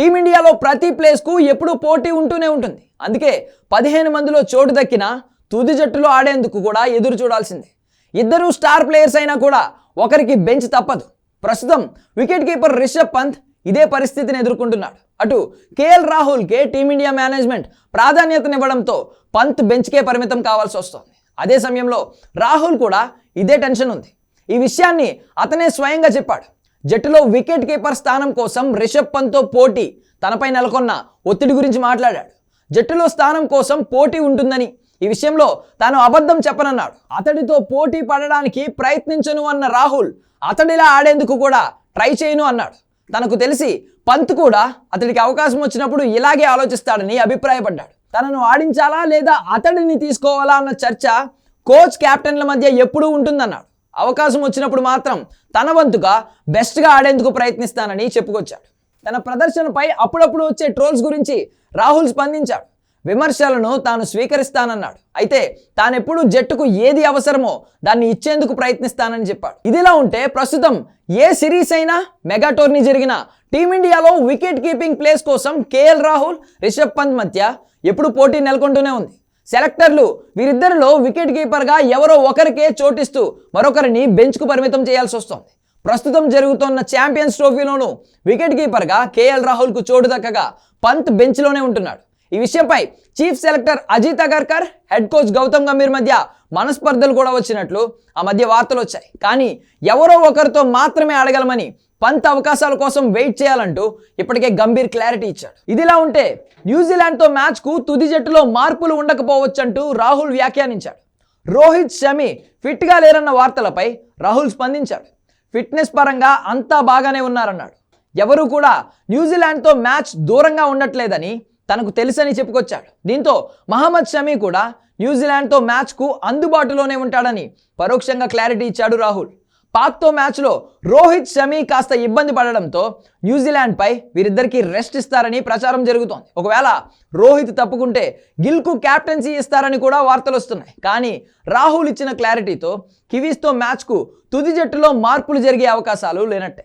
టీమిండియాలో ప్రతి ప్లేస్కు ఎప్పుడూ పోటీ ఉంటూనే ఉంటుంది. అందుకే పదిహేను మందిలో చోటు దక్కిన తుది జట్టులో ఆడేందుకు కూడా ఎదురు చూడాల్సిందే. ఇద్దరు స్టార్ ప్లేయర్స్ అయినా కూడా ఒకరికి బెంచ్ తప్పదు. ప్రస్తుతం వికెట్ కీపర్ రిషబ్ పంత్ ఇదే పరిస్థితిని ఎదుర్కొంటున్నాడు. అటు కేఎల్ రాహుల్కే టీమిండియా మేనేజ్మెంట్ ప్రాధాన్యతనివ్వడంతో పంత్ బెంచ్కే పరిమితం కావాల్సి వస్తోంది. అదే సమయంలో రాహుల్ కూడా ఇదే టెన్షన్ ఉంది. ఈ విషయాన్ని అతనే స్వయంగా చెప్పాడు. జట్టులో వికెట్ కీపర్ స్థానం కోసం రిషబ్ పంత్తో పోటీ. తనపై నెలకొన్న ఒత్తిడి గురించి మాట్లాడాడు. జట్టులో స్థానం కోసం పోటీ ఉంటుందని ఈ విషయంలో తాను అబద్ధం చెప్పనన్నాడు. అతడితో పోటీ పడడానికి ప్రయత్నించను అన్న రాహుల్ అతడిలా ఆడేందుకు కూడా ట్రై చేయను అన్నాడు. తనకు తెలిసి పంత్ కూడా అతడికి అవకాశం వచ్చినప్పుడు ఇలాగే ఆలోచిస్తాడని అభిప్రాయపడ్డాడు. తనను ఆడించాలా లేదా అతడిని తీసుకోవాలా అన్న చర్చ కోచ్ కెప్టెన్ల మధ్య ఎప్పుడూ ఉంటుందన్నాడు. అవకాశం వచ్చినప్పుడు మాత్రం తన వంతుగా బెస్ట్గా ఆడేందుకు ప్రయత్నిస్తానని చెప్పుకొచ్చాడు. తన ప్రదర్శనపై అప్పుడప్పుడు వచ్చే ట్రోల్స్ గురించి రాహుల్ స్పందించాడు. విమర్శలను తాను స్వీకరిస్తానన్నాడు. అయితే తానెప్పుడు జట్టుకు ఏది అవసరమో దాన్ని ఇచ్చేందుకు ప్రయత్నిస్తానని చెప్పాడు. ఇదిలా ఉంటే ప్రస్తుతం ఏ సిరీస్ అయినా మెగా టోర్నీ జరిగిన టీమిండియాలో వికెట్ కీపింగ్ ప్లేస్ కోసం కేఎల్ రాహుల్ రిషబ్ పంత్ మధ్య ఎప్పుడు పోటీ నెలకొంటూనే ఉంది. సెలెక్టర్లు వీరిద్దరిలో వికెట్ కీపర్గా ఎవరో ఒకరికే చోటిస్తూ మరొకరిని బెంచ్కు పరిమితం చేయాల్సి వస్తోంది. ప్రస్తుతం జరుగుతున్న ఛాంపియన్స్ ట్రోఫీలోనూ వికెట్ కీపర్గా కేఎల్ రాహుల్కు చోటు దక్కగా పంత్ బెంచ్లోనే ఉంటున్నాడు. ఈ విషయంపై chief selector Ajit Agarkar head coach Gautam Gambhir మధ్య మనస్పర్ధలు కూడా వచ్చినట్లు ఆ మధ్య వార్తలు వచ్చాయి. కానీ ఎవరో ఒకరితో మాత్రమే అడగలమని పంత అవకాశాల కోసం వెయిట్ చేయాలంటూ ఇప్పటికే గంభీర్ క్లారిటీ ఇచ్చాడు. ఇదిలా ఉంటే న్యూజిలాండ్తో మ్యాచ్కు తుది జట్టులో మార్పులు ఉండకపోవచ్చంటూ రాహుల్ వ్యాఖ్యానించాడు. రోహిత్ షమి ఫిట్గా లేరన్న వార్తలపై రాహుల్ స్పందించాడు. ఫిట్నెస్ పరంగా అంతా బాగానే ఉన్నారన్నాడు. ఎవరు కూడా న్యూజిలాండ్తో మ్యాచ్ దూరంగా ఉండట్లేదని తనకు తెలుసని చెప్పుకొచ్చాడు. దీంతో మహమ్మద్ షమీ కూడా న్యూజిలాండ్తో మ్యాచ్కు అందుబాటులోనే ఉంటాడని పరోక్షంగా క్లారిటీ ఇచ్చాడు రాహుల్. పాక్తో మ్యాచ్లో రోహిత్ షమీ కాస్త ఇబ్బంది పడడంతో న్యూజిలాండ్పై వీరిద్దరికీ రెస్ట్ ఇస్తారని ప్రచారం జరుగుతోంది. ఒకవేళ రోహిత్ తప్పుకుంటే గిల్కు క్యాప్టెన్సీ ఇస్తారని కూడా వార్తలు వస్తున్నాయి. కానీ రాహుల్ ఇచ్చిన క్లారిటీతో కివీస్తో మ్యాచ్కు తుది జట్టులో మార్పులు జరిగే అవకాశాలు లేనట్టే.